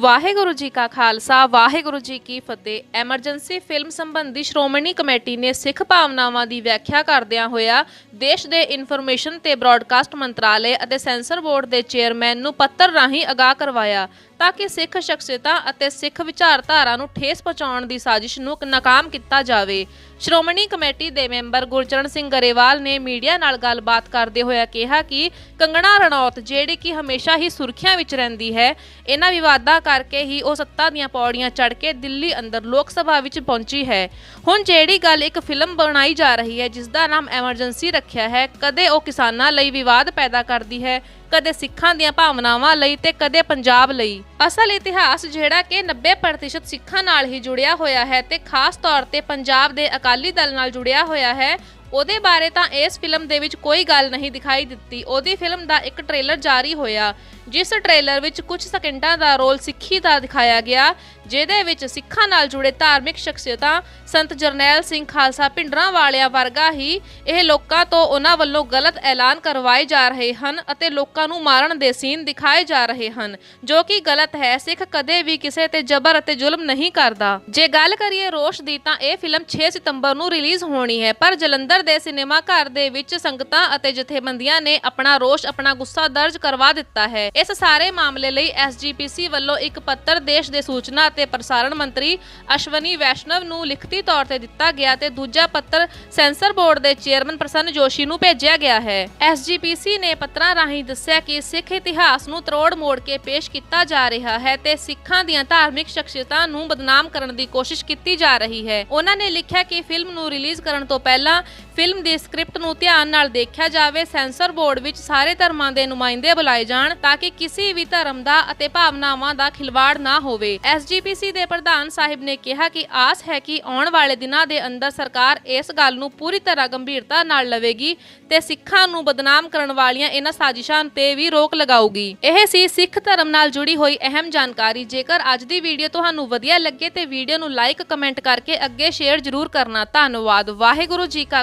ਵਾਹਿਗੁਰੂ ਜੀ ਕਾ ਖਾਲਸਾ, ਵਾਹਿਗੁਰੂ ਜੀ ਕੀ ਫਤਿਹ। Emergency film ਸੰਬੰਧੀ Shiromani committee ਨੇ ਸਿੱਖ ਭਾਵਨਾਵਾਂ ਦੀ ਵਿਆਖਿਆ ਕਰਦਿਆਂ ਹੋਇਆ ਦੇਸ਼ ਦੇ ਇਨਫੋਰਮੇਸ਼ਨ ਤੇ ਬ੍ਰਾਡਕਾਸਟ ਮੰਤਰਾਲੇ ਅਤੇ ਸੈਂਸਰ ਬੋਰਡ ਦੇ ਚੇਅਰਮੈਨ ਨੂੰ ਪੱਤਰ ਰਾਹੀਂ ਅਗਾਹ ਕਰਵਾਇਆ। ਤਾਂ ਕਿ ਸਿੱਖ ਸ਼ਖਸੀਅਤਾਂ ਅਤੇ ਸਿੱਖ ਵਿਚਾਰਧਾਰਾ ਨੂੰ ਠੇਸ ਪਹੁੰਚਾਉਣ ਦੀ ਸਾਜ਼ਿਸ਼ ਨੂੰ ਨਾਕਾਮ ਕੀਤਾ ਜਾਵੇ। ਸ਼੍ਰੋਮਣੀ ਕਮੇਟੀ ਦੇ ਮੈਂਬਰ ਗੁਰਚਰਨ ਸਿੰਘ ਗਰੇਵਾਲ ਨੇ ਮੀਡੀਆ ਨਾਲ ਗੱਲਬਾਤ ਕਰਦੇ ਹੋਇਆ ਕਿਹਾ ਕਿ ਕੰਗਣਾ ਰਣੌਤ ਜਿਹੜੀ ਕਿ ਹਮੇਸ਼ਾ ਹੀ ਸੁਰਖੀਆਂ ਵਿੱਚ ਰਹਿੰਦੀ ਹੈ, ਇਹਨਾਂ ਵਿਵਾਦਾਂ ਕਰਕੇ ਹੀ ਉਹ ਸੱਤਾ ਦੀਆਂ ਪੌੜੀਆਂ ਚੜ੍ਹ ਕੇ ਦਿੱਲੀ ਅੰਦਰ ਲੋਕ ਸਭਾ ਵਿੱਚ ਪਹੁੰਚੀ ਹੈ। ਹੁਣ ਜਿਹੜੀ ਗੱਲ ਇੱਕ ਫਿਲਮ ਬਣਾਈ ਜਾ ਰਹੀ ਹੈ ਜਿਸ ਦਾ ਨਾਮ ਐਮਰਜੈਂਸੀ ਰੱਖਿਆ ਹੈ, ਕਦੇ ਉਹ ਕਿਸਾਨਾਂ ਲਈ ਵਿਵਾਦ ਪੈਦਾ ਕਰਦੀ ਹੈ ਕਦੇ ਸਿੱਖਾਂ ਦੀਆਂ ਭਾਵਨਾਵਾਂ ਲਈ ਤੇ ਕਦੇ ਪੰਜਾਬ ਲਈ। ਅਸਲ ਇਤਿਹਾਸ ਜਿਹੜਾ ਕਿ 90% ਸਿੱਖਾਂ ਨਾਲ ਹੀ ਜੁੜਿਆ ਹੋਇਆ ਹੈ ਤੇ ਖਾਸ ਤੌਰ ਤੇ ਪੰਜਾਬ ਦੇ ਅਕਾਲੀ ਦਲ ਨਾਲ ਜੁੜਿਆ ਹੋਇਆ ਹੈ ਉਹਦੇ ਬਾਰੇ ਤਾਂ ਇਸ ਫਿਲਮ ਦੇ ਵਿੱਚ ਕੋਈ ਗੱਲ ਨਹੀਂ ਦਿਖਾਈ ਦਿੱਤੀ। ਉਹਦੀ ਫਿਲਮ ਦਾ ਇੱਕ ਟ੍ਰੇਲਰ ਜਾਰੀ ਹੋਇਆ। ਜਿਸ ਟ੍ਰੇਲਰ ਵਿੱਚ ਕੁਝ ਸਕਿੰਟਾਂ ਦਾ ਰੋਲ ਸਿੱਖੀ ਦਾ ਦਿਖਾਇਆ ਗਿਆ, ਜਿਹਦੇ ਵਿੱਚ ਸਿੱਖਾਂ ਨਾਲ ਜੁੜੇ ਧਾਰਮਿਕ ਸ਼ਖਸੀਅਤਾਂ ਸੰਤ ਜਰਨੈਲ ਸਿੰਘ ਖਾਲਸਾ ਪਿੰਡਰਾਂ ਵਾਲਿਆਂ ਵਰਗਾ ਹੀ ਇਹ ਲੋਕਾਂ ਤੋਂ ਉਹਨਾਂ ਵੱਲੋਂ ਗਲਤ ਐਲਾਨ ਕਰਵਾਏ ਜਾ ਰਹੇ ਹਨ ਅਤੇ ਲੋਕਾਂ ਨੂੰ ਮਾਰਨ ਦੇ ਸੀਨ ਦਿਖਾਏ ਜਾ ਰਹੇ ਹਨ, ਜੋ ਕਿ ਗਲਤ ਹੈ। ਸਿੱਖ ਕਦੇ ਵੀ ਕਿਸੇ ਤੇ ਜ਼ਬਰ ਅਤੇ ਜ਼ੁਲਮ ਨਹੀਂ ਕਰਦਾ। ਜੇ ਗੱਲ ਕਰੀਏ ਰੋਸ਼ ਦੀ ਤਾਂ ਇਹ ਫਿਲਮ 6 ਸਤੰਬਰ ਨੂੰ ਰਿਲੀਜ਼ ਹੋਣੀ ਹੈ, ਪਰ ਜਲੰਧਰ ਦੇ ਸਿਨੇਮਾ ਘਰ ਦੇ ਵਿੱਚ ਸੰਗਤਾਂ ਅਤੇ ਜਥੇਬੰਦੀਆਂ ਨੇ ਆਪਣਾ ਰੋਸ਼, ਆਪਣਾ ਗੁੱਸਾ ਦਰਜ ਕਰਵਾ ਦਿੱਤਾ ਹੈ। ਇਸ ਸਾਰੇ ਮਾਮਲੇ ਲਈ ਐਸਜੀਪੀਸੀ ਵੱਲੋਂ ਇੱਕ ਪੱਤਰ ਦੇਸ਼ ਦੇ ਸੂਚਨਾ ਅਤੇ ਪ੍ਰਸਾਰਣ ਮੰਤਰੀ ਅਸ਼ਵਨੀ ਵੈਸ਼ਨਵ ਨੂੰ ਲਿਖਤੀ ਤੌਰ ਤੇ ਦਿੱਤਾ ਗਿਆ ਤੇ ਦੂਜਾ ਪੱਤਰ ਸੈਂਸਰ ਬੋਰਡ ਦੇ ਚੇਅਰਮੈਨ ਪ੍ਰਸੰਨ ਜੋਸ਼ੀ ਨੂੰ ਭੇਜਿਆ ਗਿਆ ਹੈ। ਐਸਜੀਪੀਸੀ ਨੇ ਪੱਤਰਾਂ ਰਾਹੀਂ ਦੱਸਿਆ ਕਿ ਸਿੱਖ ਇਤਿਹਾਸ ਨੂੰ ਤਰੋੜ ਮੋੜ ਕੇ ਪੇਸ਼ ਕੀਤਾ ਜਾ ਰਿਹਾ ਹੈ ਤੇ ਸਿੱਖਾਂ ਦੀਆਂ ਧਾਰਮਿਕ ਸ਼ਖਸੀਅਤਾਂ ਨੂੰ ਬਦਨਾਮ ਕਰਨ ਦੀ ਕੋਸ਼ਿਸ਼ ਕੀਤੀ ਜਾ ਰਹੀ ਹੈ। ਉਹਨਾਂ ਨੇ ਲਿਖਿਆ ਕਿ ਫਿਲਮ ਨੂੰ ਰਿਲੀਜ਼ ਕਰਨ ਤੋਂ ਪਹਿਲਾਂ ਫਿਲਮ ਦੀ ਸਕ੍ਰਿਪਟ ਨੂੰ ਧਿਆਨ ਨਾਲ ਦੇਖਿਆ ਜਾਵੇ, ਸੈਂਸਰ ਬੋਰਡ ਵਿੱਚ ਸਾਰੇ ਧਰਮਾਂ ਦੇ ਨੁਮਾਇੰਦੇ ਬੁਲਾਏ ਜਾਣ ਤਾਂ ਕਿ ਕਿਸੇ ਵੀ ਧਰਮ ਦਾ ਅਤੇ ਭਾਵਨਾਵਾਂ ਦਾ ਖਿਲਵਾੜ ਨਾ ਹੋਵੇ। ਐਸਜੀਪੀਸੀ ਦੇ ਪ੍ਰਧਾਨ ਸਾਹਿਬ ਨੇ ਕਿਹਾ ਕਿ ਆਸ ਹੈ ਕਿ ਆਉਣ ਵਾਲੇ ਦਿਨਾਂ ਦੇ ਅੰਦਰ ਸਰਕਾਰ ਇਸ ਗੱਲ ਨੂੰ ਪੂਰੀ ਤਰ੍ਹਾਂ ਗੰਭੀਰਤਾ ਨਾਲ ਲਵੇਗੀ ਤੇ ਸਿੱਖਾਂ ਨੂੰ ਬਦਨਾਮ ਕਰਨ ਵਾਲੀਆਂ ਇਹਨਾਂ ਸਾਜ਼ਿਸ਼ਾਂ ਤੇ ਵੀ ਰੋਕ ਲਗਾਊਗੀ। ਇਹ ਸੀ ਸਿੱਖ ਧਰਮ ਨਾਲ ਜੁੜੀ ਹੋਈ ਅਹਿਮ ਜਾਣਕਾਰੀ। ਜੇਕਰ ਅੱਜ ਦੀ ਵੀਡੀਓ ਤੁਹਾਨੂੰ ਵਧੀਆ ਲੱਗੇ ਤੇ ਵੀਡੀਓ ਨੂੰ ਲਾਈਕ, ਕਮੈਂਟ ਕਰਕੇ ਅੱਗੇ ਸ਼ੇਅਰ ਜ਼ਰੂਰ ਕਰਨਾ। ਧੰਨਵਾਦ। ਵਾਹਿਗੁਰੂ ਜੀ ਕਾ